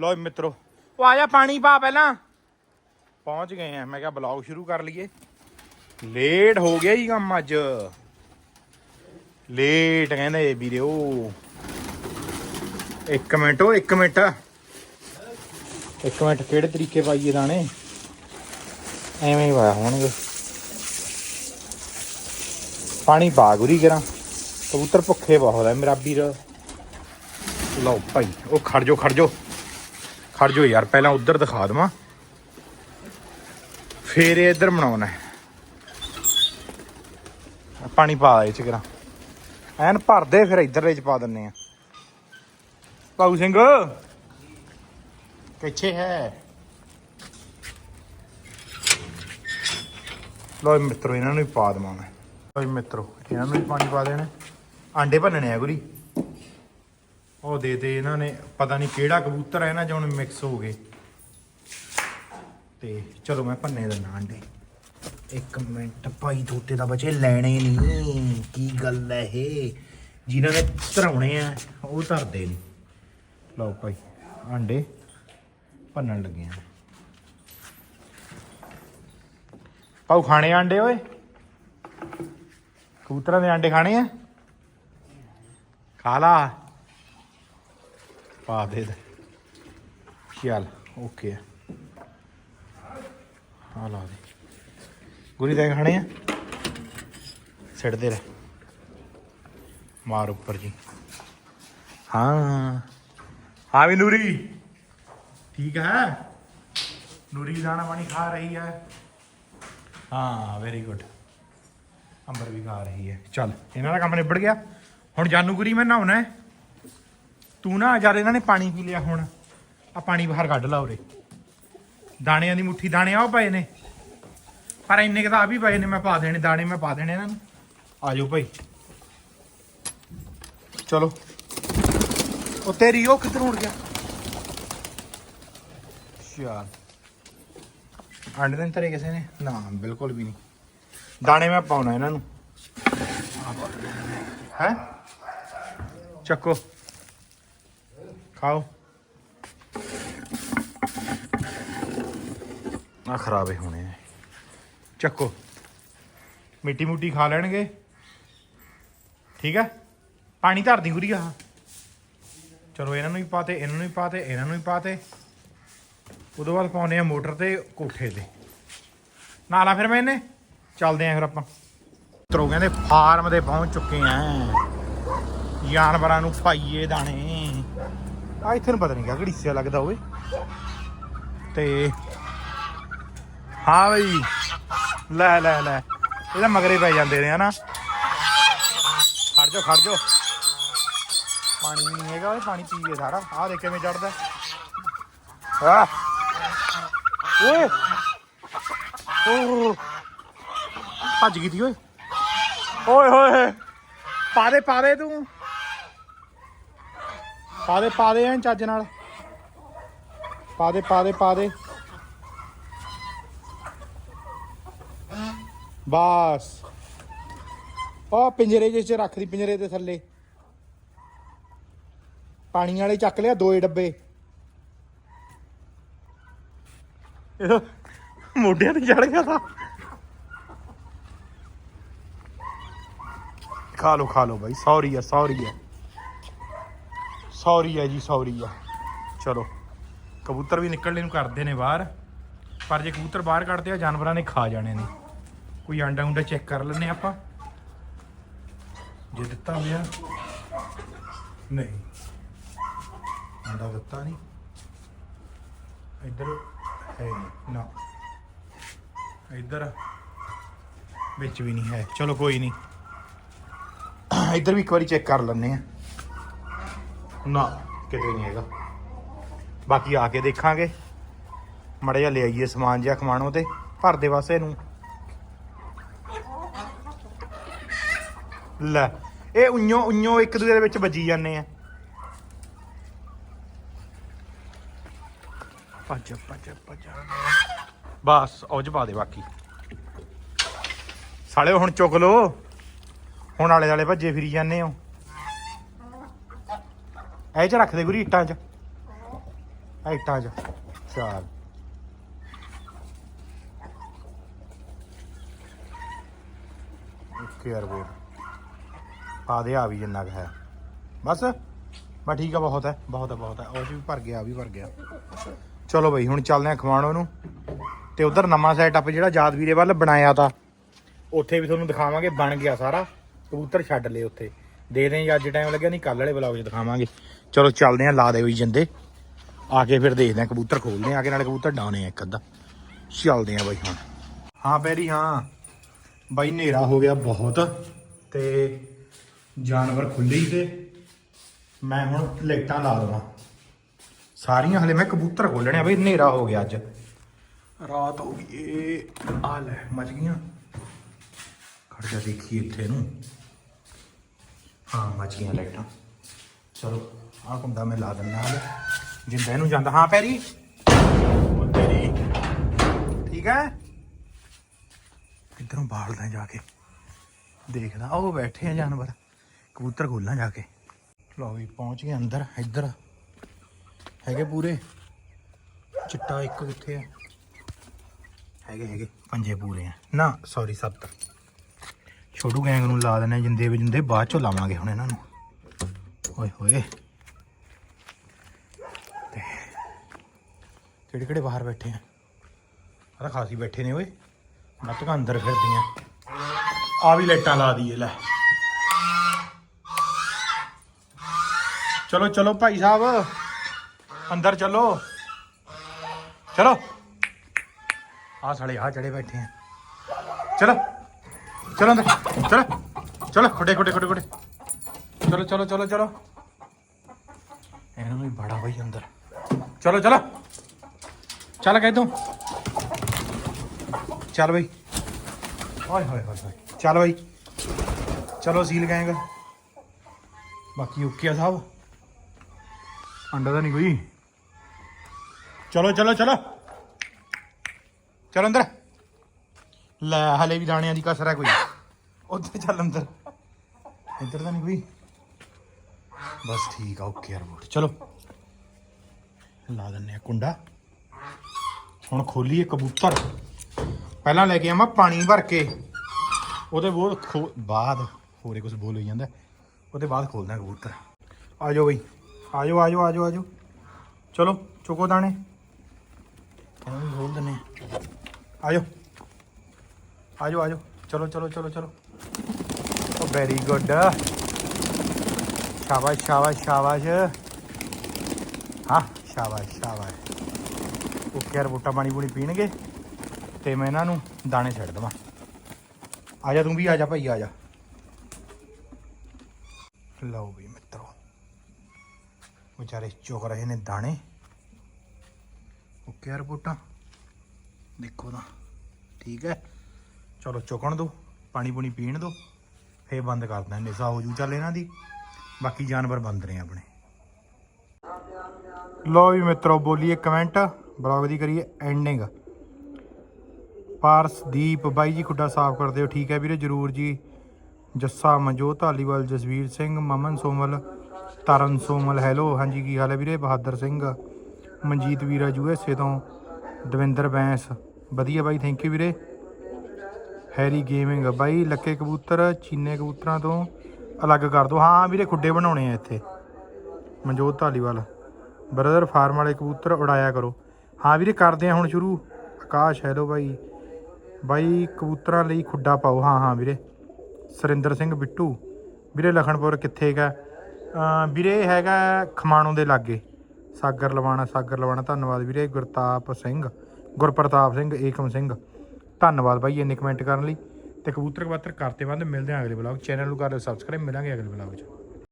ਲੋ ਮਿੱਤਰੋ। ਉਹ ਆ ਜਾ ਪਾਣੀ ਪਾ ਪਹਿਲਾਂ। ਪਹੁੰਚ ਗਏ ਆ। ਮੈਂ ਕਿਹਾ ਬਲੌਗ ਸ਼ੁਰੂ ਕਰ ਲਈਏ। ਲੇਟ ਹੋ ਗਿਆ ਹੀ ਕੰਮ ਅੱਜ। ਲੇਟ ਕਹਿੰਦੇ ਵੀਰੇ ਉਹ। ਇੱਕ ਮਿੰਟ ਉਹ ਇੱਕ ਮਿੰਟ। ਇੱਕ ਮਿੰਟ ਕਿਹੜੇ ਤਰੀਕੇ ਪਾਈਏ ਦਾਣੇ? ਐਵੇਂ ਹੀ ਪਾਇਆ ਹੋਣਗੇ। ਪਾਣੀ ਪਾ ਗੁਰੀ ਕਰਾਂ। ਕਬੂਤਰ ਭੁੱਖੇ ਬਹੁਤ ਹੈ ਮੇਰਾ ਵੀਰ। ਲਓ ਭਾਈ ਉਹ ਖੜ ਜੋ ਖੜ ਜੋ ਖੜ ਜਾਓ ਯਾਰ, ਪਹਿਲਾਂ ਉੱਧਰ ਦਿਖਾ ਦਵਾਂ। ਫੇਰ ਇਹ ਇੱਧਰ ਬਣਾਉਣਾ ਹੈ। ਪਾਣੀ ਪਾ ਦੇ ਚ ਕਰਾਂ ਐਨ ਭਰਦੇ ਫਿਰ ਇੱਧਰ ਚ ਪਾ ਦਿੰਨੇ ਆ। ਪਾਉ ਸਿੰਘ। ਕਿੱਥੇ ਹੈ। ਲੋ ਮਿੱਤਰੋ, ਇਹਨਾਂ ਨੂੰ ਵੀ ਪਾ ਦਵਾਂ ਮੈਂ। ਲੋ ਮਿੱਤਰੋ, ਇਹਨਾਂ ਨੂੰ ਵੀ ਪਾਣੀ ਪਾ ਦੇਣਾ। ਆਂਡੇ ਭੰਨਣੇ ਆ ਗੁਰੀ। ਉਹ ਦੇ ਦੇ ਇਹਨਾਂ ਨੇ, ਪਤਾ ਨਹੀਂ ਕਿਹੜਾ ਕਬੂਤਰ ਹੈ ਨਾ ਜੋ ਮਿਕਸ ਹੋ ਗਏ। ਤੇ ਚਲੋ ਮੈਂ ਭੰਨੇ ਦਿੰਦਾ ਆਂਡੇ ਇੱਕ ਮਿੰਟ ਭਾਈ ਤੋਤੇ ਦਾ ਬਚੇ ਲੈਣੇ ਨਹੀਂ, ਕੀ ਗੱਲ ਹੈ ਇਹ? ਜਿਨ੍ਹਾਂ ਨੇ ਧਰਾਉਣੇ ਆ, ਉਹ ਧਰਦੇ ਨਹੀਂ ਲਓ ਭਾਈ, ਆਂਡੇ ਭੰਨਣ ਲੱਗੇ ਆ। ਪਾਉ ਖਾਣੇ ਆਂਡੇ ਓਏ? ਕਬੂਤਰਾਂ ਦੇ ਆਂਡੇ ਖਾਣੇ ਆ? ਖਾ ਲਾ। ਪਾ ਦੇ ਦੇ। ਚੱਲ ਓਕੇ ਆ ਲਾ ਦੇ। ਗੁਰੀ ਦੇ ਖਾਣੇ ਆ। ਛੱਡਦੇ ਰਹਿ ਮਾਰ ਉੱਪਰ ਜੀ। ਹਾਂ। ਹਾਂ ਵੀ ਨੂਰੀ। ਠੀਕ ਹੈ? ਨੂਰੀ ਦਾਣਾ ਪਾਣੀ ਖਾ ਰਹੀ ਹੈ। ਹਾਂ ਵੈਰੀ ਗੁੱਡ ਅੰਬਰ ਵੀ ਖਾ ਰਹੀ ਹੈ। ਚੱਲ, ਇਹਨਾਂ ਦਾ ਕੰਮ ਨਿਬੜ ਗਿਆ। ਹੁਣ ਜਾਨੂ ਗੁਰੀ ਮੈਂ ਨਹਾਉਣਾ ਹੈ। ਤੂੰ ਨਾ ਯਾਰ ਇਹਨਾਂ ਨੇ ਪਾਣੀ ਪੀ ਲਿਆ ਹੁਣ। ਆ ਪਾਣੀ ਬਾਹਰ ਕੱਢ ਲਾ ਉਰੇ। ਦਾਣਿਆਂ ਦੀ ਮੁੱਠੀ, ਦਾਣੇ ਆ ਪਏ ਨੇ। ਪਰ ਇੰਨੇ ਕੁ ਤਾਂ ਆ ਵੀ ਪਏ ਨੇ, ਮੈਂ ਪਾ ਦੇਣੇ, ਦਾਣੇ ਮੈਂ ਪਾ ਦੇਣੇ ਇਹਨਾਂ ਨੂੰ। ਆ ਜਾਓ ਭਾਈ। ਚਲੋ। ਉਹ ਤੇਰੀ ਉਹ ਕਿੱਧਰ ਉੜ ਗਿਆ। ਸ਼ਾਲ ਆਂਡੇ ਤਾਂ ਨੀ ਕਿਸੇ ਨੇ? ਨਾ, ਬਿਲਕੁਲ ਵੀ ਨਹੀਂ। ਦਾਣੇ ਮੈਂ ਪਾਉਣਾ ਇਹਨਾਂ ਨੂੰ। ਹੈ? ਚੱਕੋ। ਖਾਓ। ਆ ਖਰਾਬੇ ਹੋਣੇ ਆ। ਚੱਕੋ। ਮਿੱਟੀ ਮੁੱਟੀ ਖਾ ਲੈਣਗੇ। ਠੀਕ ਹੈ ਪਾਣੀ ਧਰਦੀ ਗੁਰੀ ਆ ਚਲੋ ਇਹਨਾਂ ਨੂੰ ਵੀ ਪਾਤੇ ਇਹਨਾਂ ਨੂੰ ਵੀ ਪਾਤੇ ਇਹਨਾਂ ਨੂੰ ਵੀ ਪਾਤੇ ਉਦੋਂ ਬਾਅਦ ਪਾਉਨੇ ਆ ਮੋਟਰ ਤੇ ਕੋਠੇ ਤੇ। ਨਾਲਾ ਫਿਰ ਮੈਂ ਇਹਨੇ। ਚੱਲਦੇ ਆਂ ਫਿਰ ਆਪਾਂ। ਤਰੋ ਕਹਿੰਦੇ ਫਾਰਮ ਦੇ ਪਹੁੰਚ ਚੁੱਕੇ ਆ। ਜਾਨਵਰਾਂ ਨੂੰ ਪਾਈਏ ਦਾਣੇ। ਆ ਇੱਥੇ ਨੂੰ ਪਤਾ ਨਹੀਂ ਕਿਆ ਘੜੀਸਿਆ ਲੱਗਦਾ ਹੋਵੇ। ਤੇ ਹਾਂ ਬਈ, ਲੈ ਲੈ ਲੈ। ਇਹਦਾ ਮਗਰੇ ਪੈ ਜਾਂਦੇ ਨੇ, ਹਨਾ? ਖੜ ਜਾ ਖੜ ਜਾ ਪਾਣੀ ਵੀ ਨਹੀਂ ਹੈਗਾ ਓਏ ਪਾਣੀ ਪੀਏ ਸਾਰਾ। ਆਹ ਦੇਖ ਕਿਵੇਂ ਚੜਦਾ ਆ ਓਏ। ਓ ਭੱਜ ਗਈ ਤੀ, ਓਏ। ਓਏ ਹੋਏ ਪਾ ਦੇ ਤੂੰ। ਪਾ ਦੇ ਪਾ ਦੇ ਐਂ ਚੱਜ ਨਾਲ। ਪਾ ਦੇ ਪਾ ਦੇ ਪਾ ਦੇ। ਬਸ। ਉਹ ਪਿੰਜਰੇ ਜਿਹੇ ਚ ਰੱਖ ਦੀ, ਪਿੰਜਰੇ ਦੇ ਥੱਲੇ। ਪਾਣੀ ਵਾਲੇ ਚੱਕ ਲਿਆ ਦੋਏ ਡੱਬੇ। ਇਹ ਮੋਢਿਆਂ ਤੇ ਚੜ ਗਿਆ ਤਾਂ। ਖਾ ਲੋ ਖਾ ਲੋ ਬਾਈ। ਸੌਰੀ ਆ ਸੌਰੀ ਆ। ਸੌਰੀ ਆ ਜੀ, ਸੌਰੀ ਆ ਚਲੋ, ਕਬੂਤਰ ਵੀ ਨਿਕਲਣੇ ਨੂੰ ਕਰਦੇ ਨੇ ਬਾਹਰ। ਪਰ ਜੇ ਕਬੂਤਰ ਬਾਹਰ ਕੱਢਦੇ ਆ, ਜਾਨਵਰਾਂ ਨੇ ਖਾ ਜਾਣੇ ਨੇ। ਕੋਈ ਆਂਡਾ ਉਂਡਾ ਚੈੱਕ ਕਰ ਲੈਨੇ ਆਪਾਂ। ਜੇ ਦਿੱਤਾ ਹੋਇਆ। ਨਹੀਂ। ਆਂਡਾ ਦਿੱਤਾ ਨਹੀਂ। ਇੱਧਰ ਹੈ ਨਾ। ਇੱਧਰ ਵਿੱਚ ਵੀ ਨਹੀਂ ਹੈ। ਚਲੋ ਕੋਈ ਨਹੀਂ। ਇੱਧਰ ਵੀ ਇੱਕ ਵਾਰੀ ਚੈੱਕ ਕਰ ਲੈਣੇ ਆ ਨਾ, ਕਿਤੇ ਨਹੀਂ ਹੈਗਾ। ਬਾਕੀ ਆ ਕੇ ਦੇਖਾਂਗੇ। ਮੜਾ ਜਿਹਾ ਲੈ ਆਈਏ ਸਮਾਨ ਜਿਹਾ ਖਮਾਣੋ ਤੇ, ਭਰ ਦੇ ਵਾਸਤੇ ਇਹਨੂੰ। ਲੈ, ਇਹ ਉਈਓ ਉਈਓ ਇੱਕ ਦੂਜੇ ਦੇ ਵਿੱਚ ਵੱਜੀ ਜਾਂਦੇ ਆ। ਭੱਜ ਭੱਜ ਭੱਜ। ਬਸ, ਉਹ ਚ ਪਾ ਦੇ ਬਾਕੀ। ਸਾਲੇ ਹੁਣ ਚੁੱਕ ਲੋ ਹੁਣ ਆਲੇ ਵਾਲੇ ਭੱਜੇ ਫਿਰੀ ਜਾਂਦੇ ਹੋ। ਐ ਚ ਰੱਖ ਦੇ ਗੁਰੀ ਇੱਟਾਂ ਚ। ਇੱਟਾਂ 'ਚ। ਚਾਰ ਓਕੇ ਯਾਰ ਪਾ ਦੇ, ਆ ਵੀ ਜਿੰਨਾ ਕ ਹੈ। ਬਸ ਬਸ ਠੀਕ ਆ ਬਹੁਤ ਹੈ ਬਹੁਤ ਹੈ ਬਹੁਤ ਹੈ। ਉਹ ਵੀ ਭਰ ਗਿਆ, ਆ ਵੀ ਭਰ ਗਿਆ। ਚਲੋ ਬਈ, ਹੁਣ ਚੱਲਦੇ ਆ ਖਵਾਣੋ ਨੂੰ ਤੇ ਉਧਰ ਨਵਾਂ ਸੈਟਅਪ ਜਿਹੜਾ ਯਾਦਵੀਰੇ ਵੱਲ ਬਣਾਇਆ ਤਾ। ਉੱਥੇ ਵੀ ਤੁਹਾਨੂੰ ਦਿਖਾਵਾਂਗੇ, ਬਣ ਗਿਆ ਸਾਰਾ। ਕਬੂਤਰ ਛੱਡ ਲਏ ਉੱਥੇ। ਦੇ ਦੇ ਅੱਜ ਟਾਈਮ ਲੱਗਿਆ ਨਹੀਂ ਕੱਲ ਵਾਲੇ ਵਲੌਗ 'ਚ ਦਿਖਾਵਾਂਗੇ। ਚਲੋ ਚੱਲਦੇ ਆ, ਲਾ ਦੇ ਵੀ ਜਿੰਦੇ। ਆ ਕੇ ਫਿਰ ਦੇਖਦੇ ਆ, ਕਬੂਤਰ ਖੋਲਦੇ ਆ ਆ ਕੇ ਨਾਲੇ ਕਬੂਤਰ ਡਾਉਣੇ ਆ ਇੱਕ ਅੱਧਾ। ਚੱਲਦੇ ਆ ਬਾਈ ਹੁਣ। ਹਾਂ ਪੈਰੀ, ਹਾਂ। ਬਾਈ ਹਨੇਰਾ ਹੋ ਗਿਆ ਬਹੁਤ, ਤੇ ਜਾਨਵਰ ਖੁੱਲੇ ਹੀ ਤੇ। ਮੈਂ ਹੁਣ ਲਾਈਟਾਂ ਲਾ ਦਵਾਂ। ਸਾਰੀਆਂ ਹਲੇ ਮੈਂ ਕਬੂਤਰ ਖੋਲਣੇ ਆ ਬਈ, ਹਨੇਰਾ ਹੋ ਗਿਆ ਅੱਜ। ਰਾਤ ਹੋ ਗਈ ਇਹ ਆ ਲੈ ਮਚ ਗਈਆਂ। ਖੜ ਜਾ ਦੇਖੀ ਇੱਥੇ ਨੂੰ। ਹਾਂ ਮਚ ਗਈਆਂ ਲਾਈਟਾਂ। ਚਲੋ। ਆਹ ਕੁੰਡਾ ਮੈਂ ਲਾ ਦਿੰਦਾ ਹਲੇ। ਜਿੰਦਾ ਇਹਨੂੰ ਜਾਂਦਾ। ਹਾਂ, ਪੈਰੀ। ਉਹ ਤੇਰੀ। ਠੀਕ ਹੈ? ਕਿੱਧਰੋਂ ਬਾਲਦਾ ਜਾ ਕੇ? ਦੇਖਦਾ, ਉਹ ਬੈਠੇ ਆ ਜਾਨਵਰ। ਕਬੂਤਰ ਖੋਲਾਂ ਜਾ ਕੇ। ਲਓ ਵੀ, ਪਹੁੰਚ ਗਏ ਅੰਦਰ, ਇੱਧਰ। ਹੈਗੇ ਪੂਰੇ? ਚਿੱਟਾ ਇੱਕ ਕਿੱਥੇ ਆ? ਹੈਗੇ ਹੈਗੇ। ਪੰਜੇ ਪੂਰੇ ਆ। ਨਾ ਸੌਰੀ ਸੱਤ। ਛੋਟੂ ਗੈਂਗ ਨੂੰ ਲਾ ਦੇਣੇ ਜਿੰਦੇ ਵੀ ਜਿੰਦੇ। ਬਾਅਦ ਚੋਂ ਲਾਵਾਂਗੇ ਹੁਣ ਇਹਨਾਂ ਨੂੰ। ਓਏ ਹੋਏ। ਕਿਹੜੇ ਕਿਹੜੇ ਬਾਹਰ ਬੈਠੇ ਆ? ਆ ਖਾਸੀ ਬੈਠੇ ਨੇ ਓਏ। ਮੱਤਕਾਂ ਅੰਦਰ ਫਿਰਦੀਆਂ। ਆ ਵੀ ਲਾਈਟਾਂ ਲਾ ਦਈਏ, ਲੈ। ਚਲੋ ਚਲੋ ਭਾਈ ਸਾਹਿਬ। ਅੰਦਰ ਚਲੋ। ਚਲੋ। ਆ ਸਾਲੇ ਆ ਚੜੇ ਬੈਠੇ ਆ। ਚਲੋ। ਚਲੋ ਅੰਦਰ। ਚਲੋ। ਚਲੋ, ਖੋਡੇ ਖੋਡੇ ਖੋਡੇ ਖੋਡੇ। ਚਲੋ ਚਲੋ ਚਲੋ ਚਲੋ। ਇਹਨਾਂ ਨੂੰ ਵੀ ਬੜਾ ਬਈ ਅੰਦਰ। ਚਲੋ ਚਲੋ। ਚੱਲ ਕਹਿ ਤੂੰ? ਚੱਲ ਬਈ। ਓਏ, ਹੋਏ ਹੋਏ ਹੋਏ। ਚੱਲ ਬਈ। ਚਲੋ, ਸੀਲ ਗੈਂਗ। ਬਾਕੀ ਓਕੇ ਆ ਸਾਹਿਬ ਅੰਡਾ ਤਾਂ ਨਹੀਂ ਕੋਈ। ਚਲੋ ਚਲੋ ਚਲੋ। ਚਲੋ ਅੰਦਰ। ਲੈ, ਹਲੇ ਵੀ ਦਾਣਿਆਂ ਦੀ ਕਸਰ ਹੈ ਕੋਈ। ਉੱਥੇ ਚੱਲ ਅੰਦਰ। ਇੱਧਰ ਤਾਂ ਨਹੀਂ ਕੋਈ। ਬਸ ਠੀਕ ਆ, ਓਕੇ ਯਾਰ ਬੋਟ ਚਲੋ। ਲਾ ਦਿੰਨੇ ਆ ਕੁੰਡਾ। ਹੁਣ ਖੋਲੀਏ ਕਬੂਤਰ। ਪਹਿਲਾਂ ਲੈ ਕੇ ਆਵਾਂ ਪਾਣੀ ਭਰ ਕੇ। ਉਹਦੇ ਬਹੁਤ ਬਾਅਦ, ਹੋਰੇ ਕੁਝ ਬੋਲ ਹੋਈ ਜਾਂਦਾ। ਉਹਦੇ ਬਾਅਦ ਖੋਲਦਾ ਕਬੂਤਰ। ਆ ਜਾਓ ਬਈ। ਆ ਜਾਓ ਆ ਜਾਓ ਆ ਜਾਓ ਆ ਜਾਓ ਚਲੋ, ਚੁਕੋ ਦਾਣੇ। ਇਹਨਾਂ ਨੂੰ ਖੋਲ ਦਿੰਨੇ ਆ ਜਾਓ ਆ ਜਾਓ ਆ ਜਾਓ ਚਲੋ ਚਲੋ ਚਲੋ ਚਲੋ। ਓ ਵੈਰੀ ਗੁੱਡ ਸ਼ਾਬਾਸ਼ ਸ਼ਾਬਾਸ਼ ਸ਼ਾਬਾਸ਼। ਹਾਂ, ਸ਼ਾਬਾਸ਼ ਸ਼ਾਬਾਸ਼। ਓਕੇ ਯਾਰ ਬੂਟਾ ਪਾਣੀ ਪੂਣੀ ਪੀਣਗੇ ਤੇ ਮੈਂ ਇਹਨਾਂ ਨੂੰ ਦਾਣੇ ਛੱਡ ਦਵਾਂ। ਆ ਜਾ ਤੂੰ ਵੀ ਆ ਜਾ ਭਾਈ, ਆ ਜਾ। ਲਓ ਵੀ ਮਿੱਤਰੋ, ਵਿਚਾਰੇ ਚੁਗ ਰਹੇ ਨੇ ਦਾਣੇ। ਓਕੇ ਯਾਰ ਬੂਟਾ, ਦੇਖੋ ਨਾ ਠੀਕ ਹੈ। ਚਲੋ ਚੁਕਣ ਦੋ, ਪਾਣੀ ਪੂਣੀ ਪੀਣ ਦੋ, ਫੇਰ ਬੰਦ ਕਰ ਦਿੰਦੇ ਨਿਸਾ ਹੋ ਜੂ ਚੱਲ ਇਹਨਾਂ ਦੀ, ਬਾਕੀ ਜਾਨਵਰ ਬੰਦ ਨੇ ਆਪਣੇ। ਲੋ ਵੀ ਮਿੱਤਰੋ, ਬੋਲੀਏ ਕਮੈਂਟ ਬਲੌਗ ਦੀ ਕਰੀਏ ਐਂਡਿੰਗ ਪਾਰਸਦੀਪ ਬਾਈ ਜੀ ਖੁੱਡਾ ਸਾਫ਼ ਕਰ ਦਿਓ, ਠੀਕ ਹੈ ਵੀਰੇ, ਜਰੂਰ ਜੀ। ਜੱਸਾ ਮਨਜੋਤ, ਧਾਲੀਵਾਲ ਜਸਵੀਰ ਸਿੰਘ, ਮਮਨ ਸੋਮਲ, ਤਰਨ ਸੋਮਲ, ਹੈਲੋ, ਹਾਂਜੀ, ਕੀ ਹਾਲ ਹੈ ਵੀਰੇ? ਬਹਾਦਰ ਸਿੰਘ, ਮਨਜੀਤ ਵੀਰਾ ਯੂਐਸਏ ਤੋਂ, ਦਵਿੰਦਰ ਬੈਂਸ। ਵਧੀਆ ਬਾਈ ਥੈਂਕ ਯੂ ਵੀਰੇ। ਹੈਰੀ ਗੇਮਿੰਗ, ਬਾਈ, ਲੱਕੇ ਕਬੂਤਰ, ਚੀਨੇ ਕਬੂਤਰਾਂ ਤੋਂ ਅਲੱਗ ਕਰ ਦਿਓ। ਹਾਂ, ਵੀਰੇ, ਖੁੱਡੇ ਬਣਾਉਣੇ ਆ ਇੱਥੇ। ਮਨਜੋਤ, ਧਾਲੀਵਾਲ। ਬ੍ਰਦਰ, ਫਾਰਮ ਵਾਲੇ ਕਬੂਤਰ, ਉਡਾਇਆ ਕਰੋ। ਹਾਂ ਵੀਰੇ, ਕਰਦੇ ਆ ਹੁਣ ਸ਼ੁਰੂ। ਆਕਾਸ਼ ਹੈਲੋ ਬਾਈ। ਬਾਈ, ਕਬੂਤਰਾਂ ਲਈ ਖੁੱਡਾ ਪਾਓ। ਹਾਂ ਹਾਂ ਵੀਰੇ। ਸਰਿੰਦਰ ਸਿੰਘ ਬਿੱਟੂ। ਵੀਰੇ ਲਖਣਪੁਰ ਕਿੱਥੇ ਹੈਗਾ? ਵੀਰੇ ਹੈਗਾ ਖਮਾਣੋਂ ਦੇ ਲਾਗੇ। ਸਾਗਰ ਲਵਾਣਾ ਸਾਗਰ ਲਵਾਣਾ। ਧੰਨਵਾਦ ਵੀਰੇ। ਗੁਰਤਾਪ ਸਿੰਘ, ਗੁਰਪ੍ਰਤਾਪ ਸਿੰਘ, ਏਕਮ ਸਿੰਘ। ਧੰਨਵਾਦ ਬਾਈ ਇੰਨੇ ਕਮੈਂਟ ਕਰਨ ਲਈ। ਤੇ ਕਬੂਤਰ ਕਬੂਤਰ ਕਰਤੇ ਬੰਦ। ਮਿਲਦੇ ਆ ਅਗਲੇ ਬਲੌਗ ਚੈਨਲ ਨੂੰ ਕਰ ਸਬਸਕ੍ਰਾਈਬ ਮਿਲਾਂਗੇ ਅਗਲੇ ਬਲੌਗ 'ਚ।